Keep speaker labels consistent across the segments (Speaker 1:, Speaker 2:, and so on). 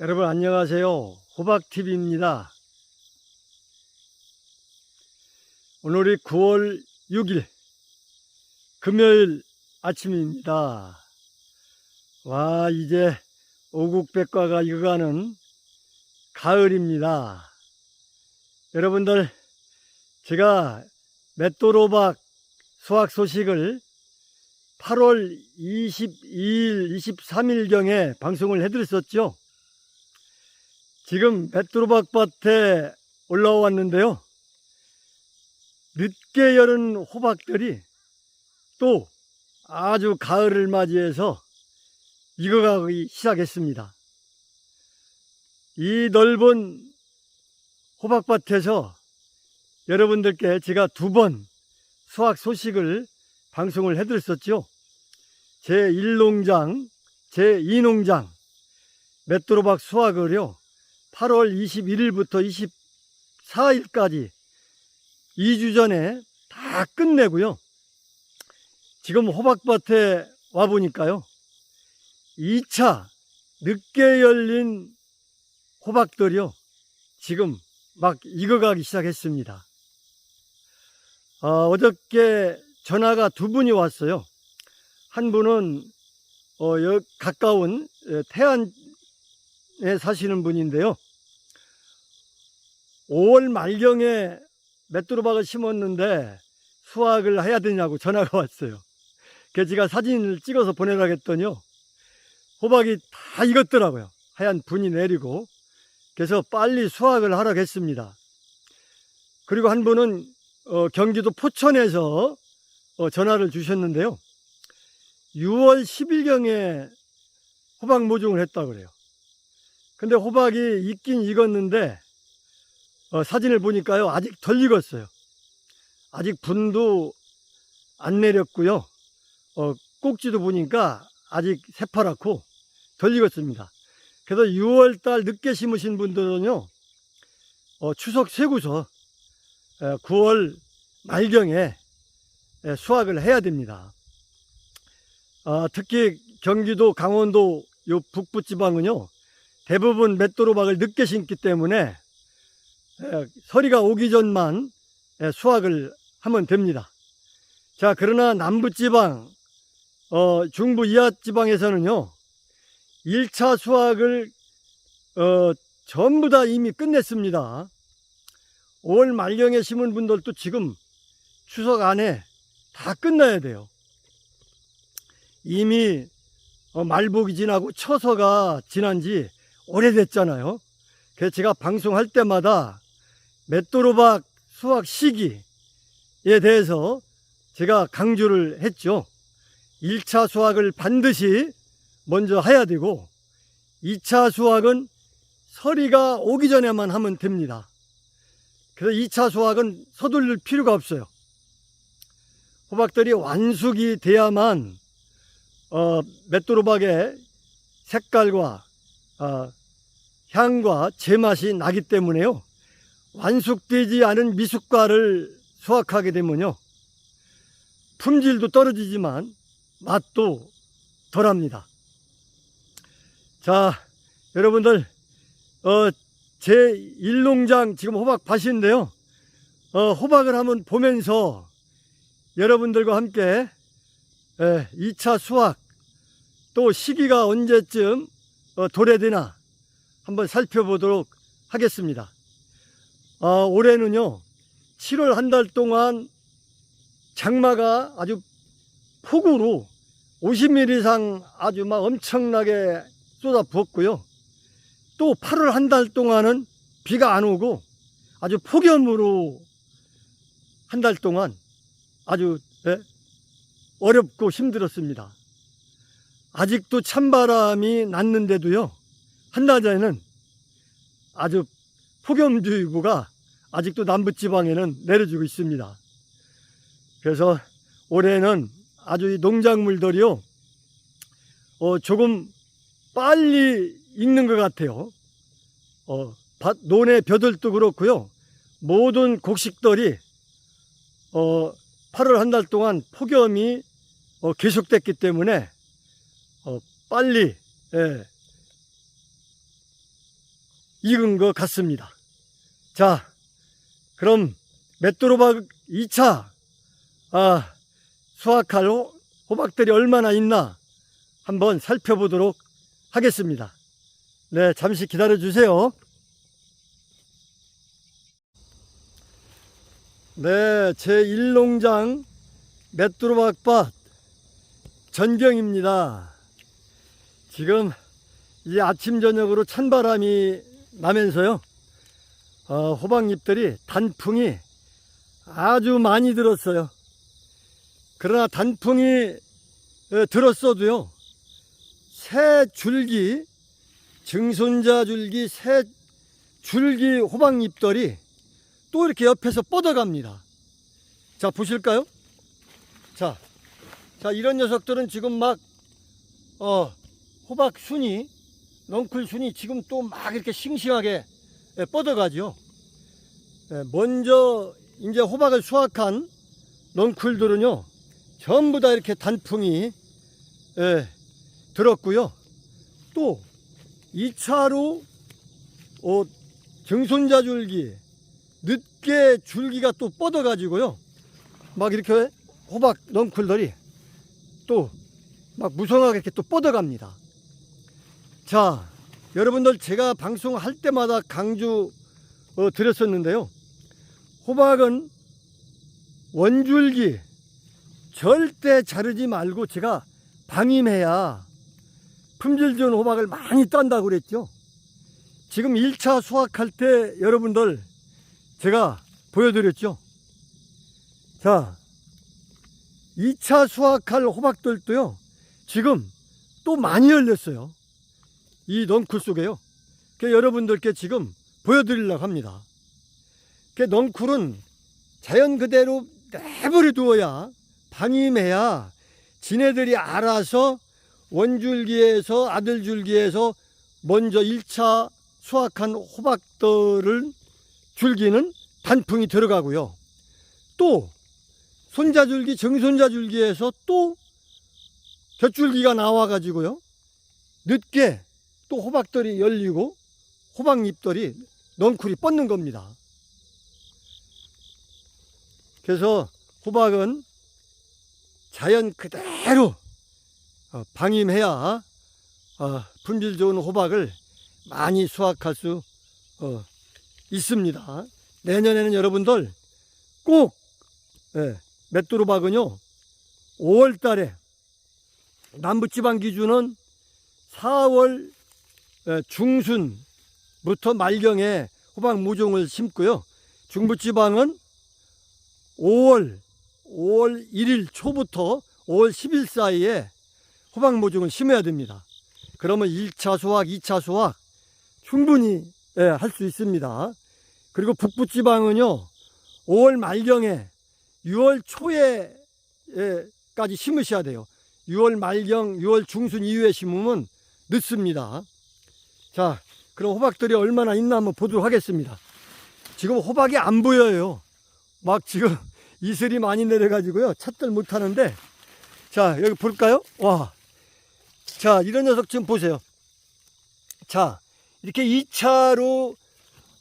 Speaker 1: 여러분 안녕하세요. 호박TV입니다. 오늘이 9월 6일 금요일 아침입니다. 와 이제 오국백과가 익어가는 가을입니다. 여러분들 제가 맷도로박 수확 소식을 8월 22일, 23일경에 방송을 해드렸었죠. 지금 맷도로박밭에 올라왔는데요. 늦게 여는 호박들이 또 아주 가을을 맞이해서 익어가기 시작했습니다. 이 넓은 호박밭에서 여러분들께 제가 두 번 수확 소식을 방송을 해드렸었죠. 제1농장, 제2농장 맷도로박 수확을요. 8월 21일부터 24일까지 2주 전에 다 끝내고요. 지금 호박밭에 와 보니까요. 2차 늦게 열린 호박들이요. 지금 막 익어가기 시작했습니다. 어, 어저께 전화가 두 분이 왔어요. 한 분은 어, 여, 가까운 에, 태안 에 사시는 분인데요. 5월 말경에 맷두루박을 심었는데 수확을 해야 되냐고 전화가 왔어요. 그래서 제가 사진을 찍어서 보내라겠더니요. 호박이 다 익었더라고요. 하얀 분이 내리고. 그래서 빨리 수확을 하라고 했습니다. 그리고 한 분은 어, 경기도 포천에서 어, 전화를 주셨는데요. 6월 10일경에 호박 모종을 했다고 그래요. 근데 호박이 익긴 익었는데 어, 사진을 보니까요 아직 덜 익었어요. 아직 분도 안 내렸고요. 어, 꼭지도 보니까 아직 새파랗고 덜 익었습니다. 그래서 6월달 늦게 심으신 분들은요 어, 추석 쇠구서 9월 말경에 에, 수확을 해야 됩니다. 아, 특히 경기도, 강원도 요 북부 지방은요 대부분 맷도로박을 늦게 심기 때문에 에, 서리가 오기 전만 에, 수확을 하면 됩니다. 자, 그러나 남부 지방, 어, 중부 이하 지방에서는요 1차 수확을 어, 전부 다 이미 끝냈습니다. 5월 말경에 심은 분들도 지금 추석 안에 다 끝나야 돼요. 이미 어, 말복이 지나고 처서가 지난 지 오래됐잖아요. 그래서 제가 방송할 때마다 맷도로박 수확 시기에 대해서 제가 강조를 했죠. 1차 수확을 반드시 먼저 해야 되고 2차 수확은 서리가 오기 전에만 하면 됩니다. 그래서 2차 수확은 서둘릴 필요가 없어요. 호박들이 완숙이 돼야만 어, 맷도로박의 색깔과 어, 향과 제맛이 나기 때문에요. 완숙되지 않은 미숫가를 수확하게 되면요. 품질도 떨어지지만 맛도 덜합니다. 자, 여러분들, 어, 제 1농장 지금 호박 밭인데요. 어, 호박을 한번 보면서 여러분들과 함께 에, 2차 수확 또 시기가 언제쯤 어, 도래되나 한번 살펴보도록 하겠습니다. 어, 올해는요, 7월 한 달 동안 장마가 아주 폭우로 50mm 이상 아주 막 엄청나게 쏟아 부었고요. 또 8월 한 달 동안은 비가 안 오고 아주 폭염으로 한 달 동안 아주 네, 어렵고 힘들었습니다. 아직도 찬바람이 났는데도요. 한달 전에는 아주 폭염주의보가 아직도 남부지방에는 내려주고 있습니다. 그래서 올해는 아주 이 농작물들이요. 어, 조금 빨리 익는 것 같아요. 어, 밭, 논의 벼들도 그렇고요. 모든 곡식들이 어, 8월 한 달 동안 폭염이 어, 계속됐기 때문에 어, 빨리 예, 익은 것 같습니다. 자, 그럼 맷도로박 2차, 아, 수확할 호- 호박들이 얼마나 있나 한번 살펴보도록 하겠습니다. 네, 잠시 기다려 주세요. 네, 제 1농장 맷두루박밭 전경입니다. 지금 이 아침 저녁으로 찬바람이 나면서요. 어, 호박잎들이 단풍이 아주 많이 들었어요. 그러나 단풍이 어, 들었어도요. 새 줄기, 증손자 줄기, 새 줄기 호박잎들이 또 이렇게 옆에서 뻗어갑니다. 자, 보실까요? 자, 자, 이런 녀석들은 지금 막, 어, 호박 순이, 넝쿨 순이 지금 또 막 이렇게 싱싱하게 예, 뻗어가죠. 예, 먼저 이제 호박을 수확한 넝쿨들은요, 전부 다 이렇게 단풍이 예, 들었고요. 또 2차로 어, 증손자 줄기, 늦게 줄기가 또 뻗어가지고요. 막 이렇게 호박 넝쿨들이 또 막 무성하게 이렇게 또 뻗어갑니다. 자, 여러분들 제가 방송할 때마다 강조 어, 드렸었는데요. 호박은 원줄기 절대 자르지 말고 제가 방임해야 품질 좋은 호박을 많이 딴다고 그랬죠. 지금 1차 수확할 때 여러분들 제가 보여드렸죠. 자, 2차 수확할 호박들도요, 지금 또 많이 열렸어요. 이 넝쿨 속에요. 그 여러분들께 지금 보여드리려고 합니다. 그 넝쿨은 자연 그대로 내버려 두어야 방임해야 지네들이 알아서 원줄기에서 아들줄기에서 먼저 1차 수확한 호박들을 줄기는 단풍이 들어가고요. 또 손자줄기, 정손자줄기에서 또 곁줄기가 나와가지고요. 늦게 또 호박들이 열리고 호박잎들이 넝쿨이 뻗는 겁니다. 그래서 호박은 자연 그대로 어, 방임해야 어, 품질 좋은 호박을 많이 수확할 수 어, 있습니다. 내년에는 여러분들 꼭 예, 맷두루박은요 5월 달에 남부지방 기준은 4월 예, 중순부터 말경에 호박 모종을 심고요. 중부지방은 5월 5월 1일 초부터 5월 10일 사이에 호박 모종을 심어야 됩니다. 그러면 1차 수확, 2차 수확 충분히 예, 할 수 있습니다. 그리고 북부지방은요 5월 말경에 6월 초에까지 심으셔야 돼요. 6월 말경, 6월 중순 이후에 심으면 늦습니다. 자, 그럼 호박들이 얼마나 있나 한번 보도록 하겠습니다. 지금 호박이 안 보여요. 막 지금 이슬이 많이 내려가지고요. 찾들 못하는데. 자, 여기 볼까요? 와. 자, 이런 녀석 지금 보세요. 자, 이렇게 2차로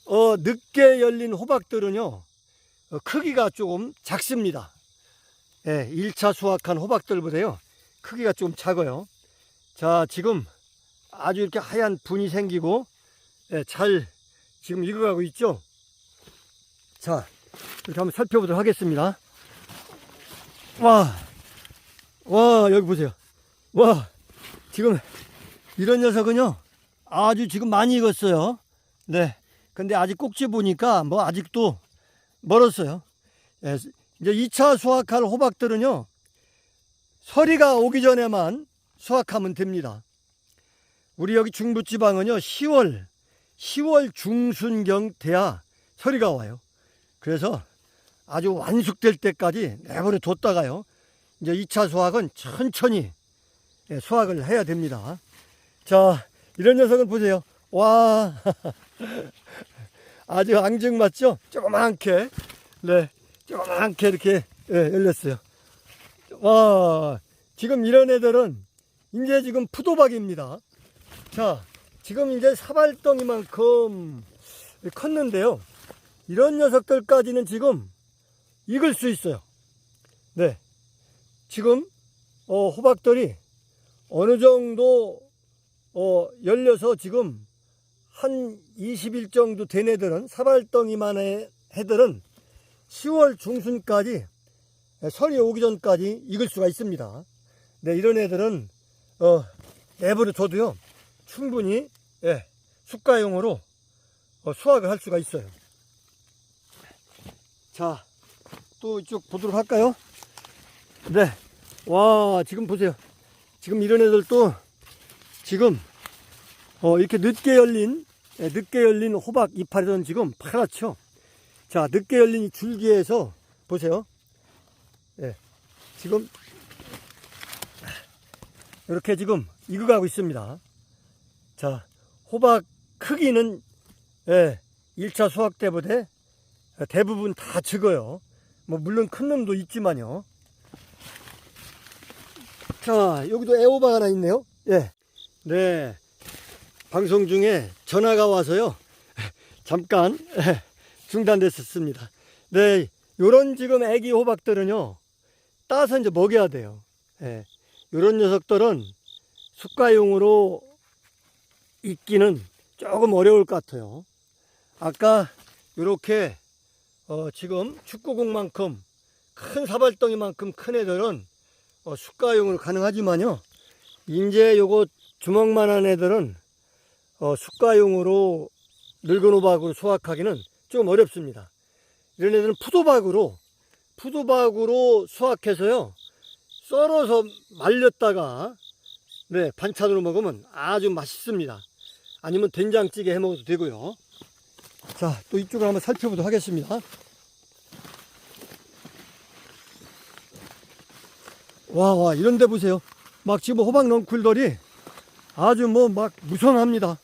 Speaker 1: 어, 늦게 열린 호박들은요. 어, 크기가 조금 작습니다. 예, 1차 수확한 호박들보다요. 크기가 좀 작아요. 자, 지금 아주 이렇게 하얀 분이 생기고 예, 잘 지금 익어가고 있죠. 자, 이렇게 한번 살펴보도록 하겠습니다. 와, 와, 여기 보세요. 와, 지금 이런 녀석은요, 아주 지금 많이 익었어요. 네. 근데 아직 꼭지 보니까 뭐 아직도 멀었어요. 예, 이제 2차 수확할 호박들은요, 서리가 오기 전에만 수확하면 됩니다. 우리 여기 중부지방은요, 10월, 10월 중순경 돼야 서리가 와요. 그래서 아주 완숙될 때까지 내버려 뒀다가요. 이제 2차 수확은 천천히 예, 수확을 해야 됩니다. 자, 이런 녀석을 보세요. 와, 아주 앙증 맞죠? 조그맣게, 네, 조그맣게 이렇게 예, 열렸어요. 와, 지금 이런 애들은 이제 지금 푸도박입니다. 자, 지금 이제 사발덩이만큼 컸는데요. 이런 녀석들까지는 지금 익을 수 있어요. 네. 지금, 어, 호박들이 어느 정도, 어, 열려서 지금 한 20일 정도 된 애들은, 사발덩이만의 애들은 10월 중순까지, 에, 설이 오기 전까지 익을 수가 있습니다. 네, 이런 애들은, 어, 내버려 둬도요, 충분히, 예, 숟가용으로 어, 수확을 할 수가 있어요. 자, 또 이쪽 보도록 할까요? 네. 와, 지금 보세요. 지금 이런 애들도 지금, 어, 이렇게 늦게 열린, 예, 늦게 열린 호박 이파리는 지금 파랗죠? 자, 늦게 열린 이 줄기에서 보세요. 예, 지금, 이렇게 지금 익어가고 있습니다. 자, 호박 크기는, 예, 1차 수확 때보다 대부분 다 적어요. 뭐, 물론 큰 놈도 있지만요. 자, 여기도 애호박 하나 있네요. 예. 네. 방송 중에 전화가 와서요. 잠깐 예, 중단됐었습니다. 네. 요런 지금 애기 호박들은요. 따서 이제 먹여야 돼요. 예. 요런 녀석들은 숟가용으로 익기는 조금 어려울 것 같아요. 아까 요렇게 어, 지금 축구공만큼 큰 사발덩이만큼 큰 애들은 어, 숟가용으로 가능하지만요. 이제 요거 주먹만한 애들은 어, 숟가용으로 늙은 호박으로 수확하기는 좀 어렵습니다. 이런 애들은 푸도박으로 푸도박으로 수확해서요. 썰어서 말렸다가 네, 반찬으로 먹으면 아주 맛있습니다. 아니면 된장찌개 해 먹어도 되고요. 자, 또 이쪽을 한번 살펴보도록 하겠습니다. 와, 와, 이런 데 보세요. 막 지금 호박 넝쿨들이 아주 뭐 막 무성합니다.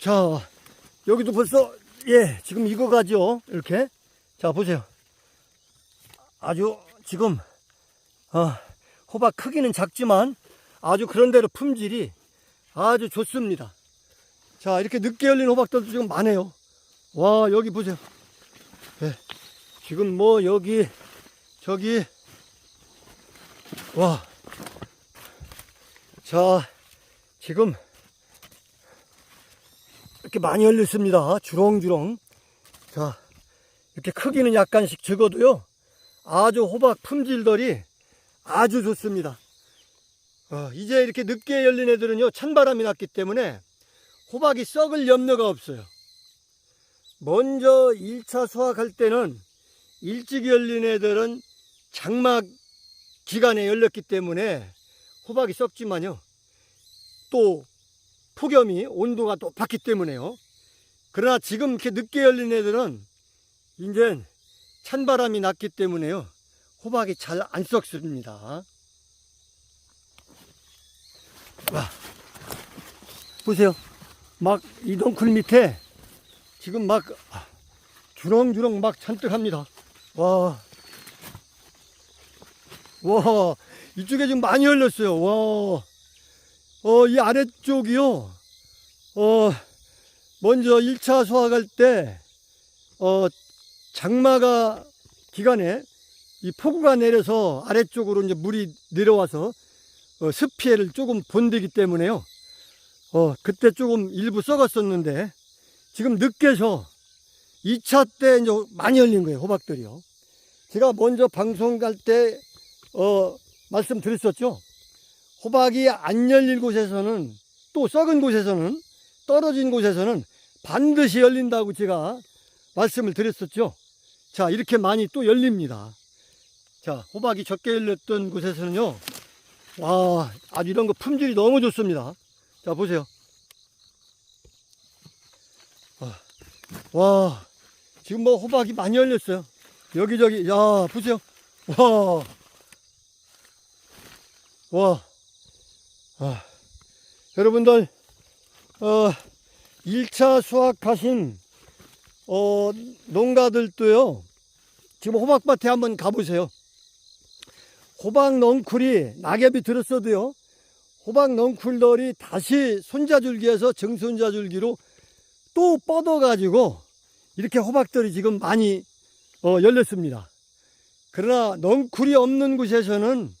Speaker 1: 자, 여기도 벌써, 예, 지금 익어가죠. 이렇게. 자, 보세요. 아주 지금, 어, 호박 크기는 작지만 아주 그런대로 품질이 아주 좋습니다. 자, 이렇게 늦게 열린 호박들도 지금 많아요. 와, 여기 보세요. 예, 지금 뭐 여기, 저기, 와. 자, 지금 이렇게 많이 열렸습니다. 주렁주렁. 자, 이렇게 크기는 약간씩 적어도요. 아주 호박 품질들이 아주 좋습니다. 어, 이제 이렇게 늦게 열린 애들은요. 찬바람이 났기 때문에 호박이 썩을 염려가 없어요. 먼저 1차 수확할 때는 일찍 열린 애들은 장막 기간에 열렸기 때문에 호박이 썩지만요. 또 폭염이 온도가 높았기 때문에요. 그러나 지금 이렇게 늦게 열린 애들은 이제 찬바람이 났기 때문에요. 호박이 잘 안 썩습니다. 와, 보세요. 막 이 덩쿨 밑에 지금 막 주렁주렁 막 잔뜩 합니다. 와. 와, 이쪽에 지금 많이 열렸어요. 와. 어, 이 아래쪽이요. 어, 먼저 1차 수확할 때, 어, 장마가 기간에 이 폭우가 내려서 아래쪽으로 이제 물이 내려와서 어, 습피해를 조금 본대기 때문에요. 어, 그때 조금 일부 썩었었는데 지금 늦게서 2차 때 이제 많이 열린 거예요, 호박들이요. 제가 먼저 방송 갈 때, 어, 말씀드렸었죠. 호박이 안 열린 곳에서는 또 썩은 곳에서는 떨어진 곳에서는 반드시 열린다고 제가 말씀을 드렸었죠. 자, 이렇게 많이 또 열립니다. 자, 호박이 적게 열렸던 곳에서는요. 와, 아주 이런 거 품질이 너무 좋습니다. 자, 보세요. 아, 와, 지금 뭐 호박이 많이 열렸어요. 여기저기, 야, 보세요. 와, 와, 아, 여러분들, 어, 1차 수확하신, 어, 농가들도요, 지금 호박밭에 한번 가보세요. 호박 넝쿨이 낙엽이 들었어도요, 호박 넝쿨들이 다시 손자줄기에서 정손자줄기로 또 뻗어 가지고 이렇게 호박들이 지금 많이 어, 열렸습니다. 그러나 넝쿨이 없는 곳에서는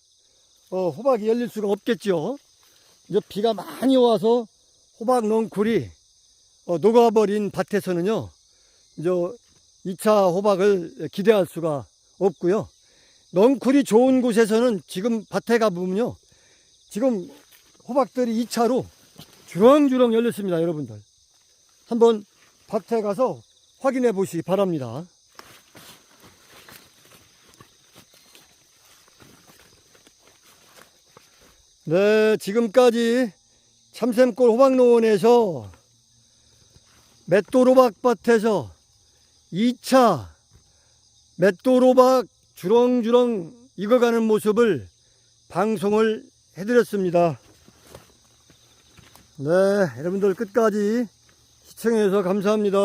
Speaker 1: 어, 호박이 열릴 수가 없겠죠. 이제 비가 많이 와서 호박 넝쿨이 어, 녹아버린 밭에서는요, 이제 2차 호박을 기대할 수가 없고요. 넝쿨이 좋은 곳에서는 지금 밭에 가보면요, 지금 호박들이 2차로 주렁주렁 열렸습니다, 여러분들. 한번 밭에 가서 확인해 보시기 바랍니다. 네, 지금까지 참샘골 호박농원에서 맷도로박밭에서 2차 맷도로박 주렁주렁 익어가는 모습을 방송을 해드렸습니다. 네, 여러분들 끝까지 시청해주셔서 감사합니다.